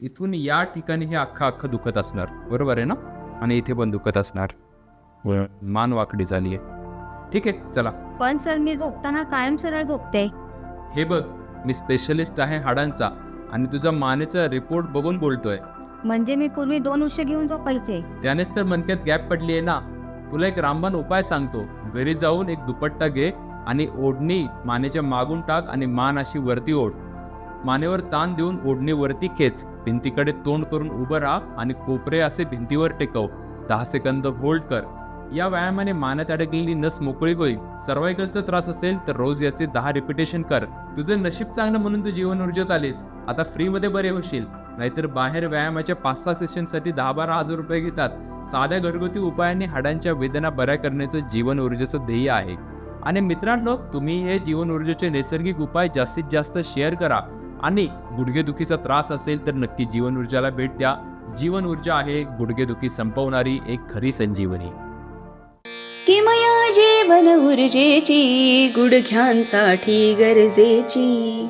इथून या ठिकाणी हे अख्खं अख्खं दुखत असणार. बरोबर आहे ना? आणि इथे पण दुखत असणार. मान वाकडी झाली आहे. ठीक आहे चला. पण सर मी झोपताना कायम सरळ झोपते. हे बघ मी स्पेशलिस्ट आहे हाडांचा आणि तुझा मानेचा रिपोर्ट बघून बोलतोय. म्हणजे मी पूर्वी दोन उशी घेऊन झोपायचे. त्यानेच तर मनक्यात गॅप पडली आहे ना. तुला एक रामबाण उपाय सांगतो. घरी जाऊन एक दुपट्टा घे आणि ओढणी मानेच्या मागून टाक आणि मान अशी वरती ओढ. मानेवर ताण देऊन ओढणीवरती खेच. भिंतीकडे तोंड करून उभं राहा आणि कोपरे असे भिंतीवर टेकव. दहा सेकंद होल्ड कर. या व्यायामाने मान्यात अडकलेली नस मोकळी होईल. सर्वायकलचा त्रास असेल तर रोज याचे दहा रिपिटेशन कर. तुझं नशीब चांगलं म्हणून तू जीवन ऊर्जेत आलीस. आता फ्रीमध्ये बरे होशील. नाहीतर बाहेर व्यायामाच्या पाच सहा सेशनसाठी दहा बारा हजार रुपये घेतात. साध्या घरगुती उपायाने हाडांच्या वेदना बऱ्या करण्याचं जीवन ऊर्जेचं ध्येय आहे. आणि मित्रांनो तुम्ही हे जीवन ऊर्जेचे नैसर्गिक उपाय जास्तीत जास्त शेअर करा. आणि गुडघेदुखीचा त्रास असेल तर नक्की जीवन ऊर्जाला भेट द्या. जीवन ऊर्जा आहे गुडघेदुखी संपवणारी एक खरी संजीवनी. किमया जीवन ऊर्जेची गुडघ्यांसाठी गरजेची.